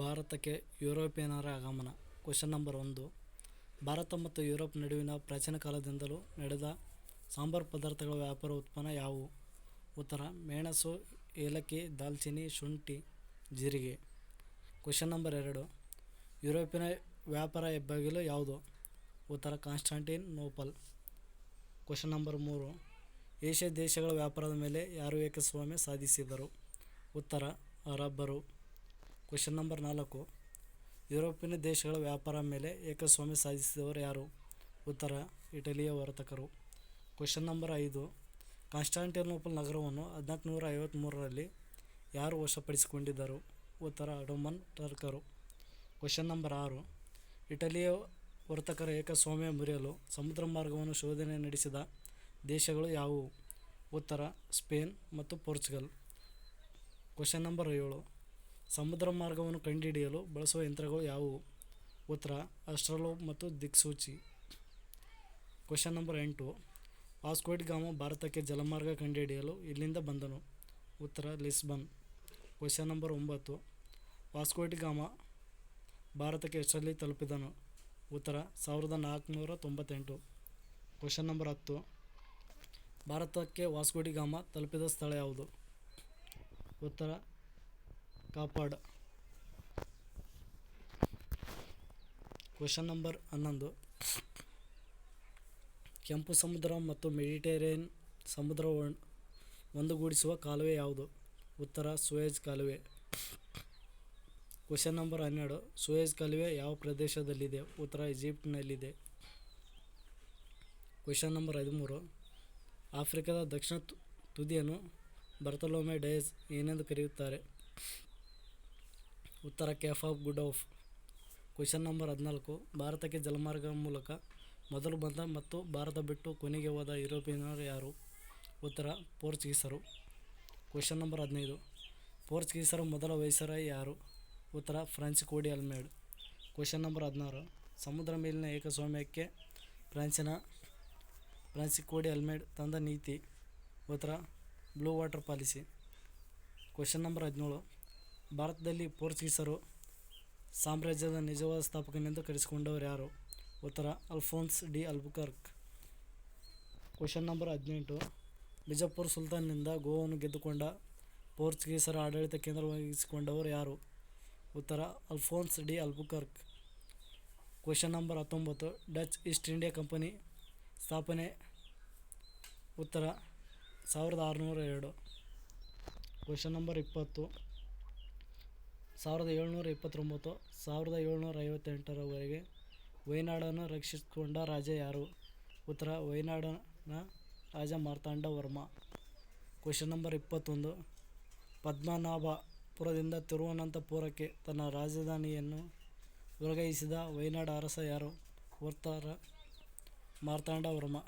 ಭಾರತಕ್ಕೆ ಯುರೋಪಿಯನ್ನರ ಆಗಮನ. ಕ್ವಶನ್ ನಂಬರ್ ಒಂದು. ಭಾರತ ಮತ್ತು ಯುರೋಪ್ ನಡುವಿನ ಪ್ರಾಚೀನ ಕಾಲದಿಂದಲೂ ನಡೆದ ಸಾಂಬಾರು ಪದಾರ್ಥಗಳ ವ್ಯಾಪಾರ ಉತ್ಪನ್ನ ಯಾವುವು? ಉತ್ತರ, ಮೆಣಸು, ಏಲಕ್ಕಿ ದಾಲ್ಚಿನ್ನಿ ಶುಂಠಿ, ಜೀರಿಗೆ. ಕ್ವಶನ್ ನಂಬರ್ ಎರಡು. ಯುರೋಪಿನ ವ್ಯಾಪಾರ ಹೆಬ್ಬಾಗಿಲು ಯಾವುದು? ಉತ್ತರ, ಕಾನ್ಸ್ಟಾಂಟಿನ್ ನೋಪಲ್ ಕ್ವಶನ್ ನಂಬರ್ ಮೂರು. ಏಷ್ಯಾ ದೇಶಗಳ ವ್ಯಾಪಾರದ ಮೇಲೆ ಯಾರು ಏಕಸ್ವಾಮ್ಯ ಸಾಧಿಸಿದರು? ಉತ್ತರ, ಅರಬ್ಬರು. ಕ್ವಶನ್ ನಂಬರ್ ನಾಲ್ಕು. ಯುರೋಪಿನ ದೇಶಗಳ ವ್ಯಾಪಾರ ಮೇಲೆ ಏಕಸ್ವಾಮ್ಯ ಸಾಧಿಸಿದವರು ಯಾರು? ಉತ್ತರ, ಇಟಲಿಯ ವರ್ತಕರು. ಕ್ವೆಶನ್ ನಂಬರ್ ಐದು. ಕಾನ್ಸ್ಟಾಂಟಿನೋಪಲ್ ನಗರವನ್ನು ಹದಿನಾಲ್ಕುನೂರ ಐವತ್ತ್ಮೂರರಲ್ಲಿ ಯಾರು ವಶಪಡಿಸಿಕೊಂಡಿದ್ದರು? ಉತ್ತರ ಅಡೋಮನ್ ಟರ್ಕರು. ಕ್ವಶನ್ ನಂಬರ್ ಆರು. ಇಟಲಿಯ ವರ್ತಕರ ಏಕಸ್ವಾಮ್ಯ ಮುರಿಯಲು ಸಮುದ್ರ ಮಾರ್ಗವನ್ನು ಶೋಧನೆ ನಡೆಸಿದ ದೇಶಗಳು ಯಾವುವು? ಉತ್ತರ, ಸ್ಪೇನ್ ಮತ್ತು ಪೋರ್ಚುಗಲ್. ಕ್ವಶನ್ ನಂಬರ್ ಏಳು. ಸಮುದ್ರ ಮಾರ್ಗವನ್ನು ಕಂಡುಹಿಡಿಯಲು ಬಳಸುವ ಯಂತ್ರಗಳು ಯಾವುವು? ಉತ್ತರ ಅಸ್ಟ್ರಲೋಬ್ ಮತ್ತು ದಿಕ್ಸೂಚಿ. ಕ್ವಶನ್ ನಂಬರ್ ಎಂಟು. ವಾಸ್ಕೋಡಿ ಗಾಮ ಭಾರತಕ್ಕೆ ಜಲಮಾರ್ಗ ಕಂಡುಹಿಡಿಯಲು ಇಲ್ಲಿಂದ ಬಂದನು. ಉತ್ತರ, ಲಿಸ್ಬನ್. ಕ್ವಶನ್ ನಂಬರ್ ಒಂಬತ್ತು. ವಾಸ್ಕೋಡಿ ಗಾಮ ಭಾರತಕ್ಕೆ ಎಷ್ಟರಲ್ಲಿ ತಲುಪಿದನು? ಉತ್ತರ, ಸಾವಿರದ ನಾಲ್ಕುನೂರ ತೊಂಬತ್ತೆಂಟು. ಕ್ವಶನ್ ನಂಬರ್ ಹತ್ತು. ಭಾರತಕ್ಕೆ ವಾಸ್ಕೋಡಿ ಗಾಮ ತಲುಪಿದ ಸ್ಥಳ ಯಾವುದು? ಉತ್ತರ ಕಾಪಾಡ್. ಕ್ವಶನ್ ನಂಬರ್ ಹನ್ನೊಂದು. ಕೆಂಪು ಸಮುದ್ರ ಮತ್ತು ಮೆಡಿಟೇರಿಯನ್ ಸಮುದ್ರ ಒಂದುಗೂಡಿಸುವ ಕಾಲುವೆ ಯಾವುದು? ಉತ್ತರ ಸುವೇಜ್ ಕಾಲುವೆ. ಕ್ವಶನ್ ನಂಬರ್ ಹನ್ನೆರಡು. ಸುವೇಜ್ ಕಾಲುವೆ ಯಾವ ಪ್ರದೇಶದಲ್ಲಿದೆ? ಉತ್ತರ ಈಜಿಪ್ಟ್ನಲ್ಲಿದೆ. ಕ್ವಶನ್ ನಂಬರ್ ಹದಿಮೂರು. ಆಫ್ರಿಕಾದ ದಕ್ಷಿಣ ತುದಿಯನ್ನು ಬರ್ತಲೋಮೆ ಡೇಸ್ ಏನೆಂದು ಕರೆಯುತ್ತಾರೆ? ಉತ್ತರ Cape of good hope. Question number ಹದಿನಾಲ್ಕು, ಭಾರತಕ್ಕೆ ಜಲಮಾರ್ಗ ಮೂಲಕ ಮೊದಲು ಬಂದ ಮತ್ತು ಭಾರತ ಬಿಟ್ಟು ಕೊನೆಗೆ ಹೋದ ಯುರೋಪಿಯನ್ನರು ಯಾರು? ಉತ್ತರ, ಪೋರ್ಚುಗೀಸರು. ಕ್ವಶನ್ ನಂಬರ್ ಹದಿನೈದು, ಪೋರ್ಚುಗೀಸರ ಮೊದಲ ವೈಸರಾಯ್ ಯಾರು? ಉತ್ತರ Francisco Almeida question number ಹದಿನಾರು, ಸಮುದ್ರ ಮೇಲಿನ ಏಕಸ್ವಾಮ್ಯಕ್ಕೆ ಫ್ರಾನ್ಸಿನ ಫ್ರಾನ್ಸ್ ಕೋಡಿ ಅಲ್ಮೇಡ್ ತಂದ ನೀತಿ. ಉತ್ತರ, blue water policy. Question number ಹದಿನೇಳು ಭಾರತದಲ್ಲಿ ಪೋರ್ಚುಗೀಸರು ಸಾಮ್ರಾಜ್ಯದ ನಿಜವಾದ ಸ್ಥಾಪಕನೆಂದು ಕರೆಸಿಕೊಂಡವರು ಯಾರು? ಉತ್ತರ, Alfonso de Albuquerque. Question number ಹದಿನೆಂಟು. ಬಿಜಾಪುರ್ ಸುಲ್ತಾನ್ನಿಂದ ಗೋವನ್ನು ಗೆದ್ದುಕೊಂಡ ಪೋರ್ಚುಗೀಸರ ಆಡಳಿತ ಕೇಂದ್ರವಾಗಿಸಿಕೊಂಡವರು ಯಾರು? ಉತ್ತರ, Alfonso de Albuquerque. Question number ಹತ್ತೊಂಬತ್ತು. ಡಚ್ ಈಸ್ಟ್ ಇಂಡಿಯಾ ಕಂಪನಿ ಸ್ಥಾಪನೆ. ಉತ್ತರ, ಸಾವಿರದ ಆರುನೂರ ಎರಡು. ಕ್ವಶನ್ ನಂಬರ್ ಇಪ್ಪತ್ತು. ಸಾವಿರದ ಏಳ್ನೂರ ಇಪ್ಪತ್ತೊಂಬತ್ತು, ಸಾವಿರದ ಏಳ್ನೂರ ಐವತ್ತೆಂಟರವರೆಗೆ ವಯನಾಡನ್ನು ರಕ್ಷಿಸಿಕೊಂಡ ರಾಜ ಯಾರು? ಉತ್ತರ ವಯನಾಡನ ರಾಜ ಮಾರ್ತಾಂಡ ವರ್ಮ. ಕ್ವಶನ್ ನಂಬರ್ ಇಪ್ಪತ್ತೊಂದು. ಪದ್ಮನಾಭಪುರದಿಂದ ತಿರುವನಂತಪುರಕ್ಕೆ ತನ್ನ ರಾಜಧಾನಿಯನ್ನು ವರ್ಗಾಯಿಸಿದ ವಯನಾಡ ಅರಸ ಯಾರು? ಉತ್ತರ, ಮಾರ್ತಾಂಡ ವರ್ಮ.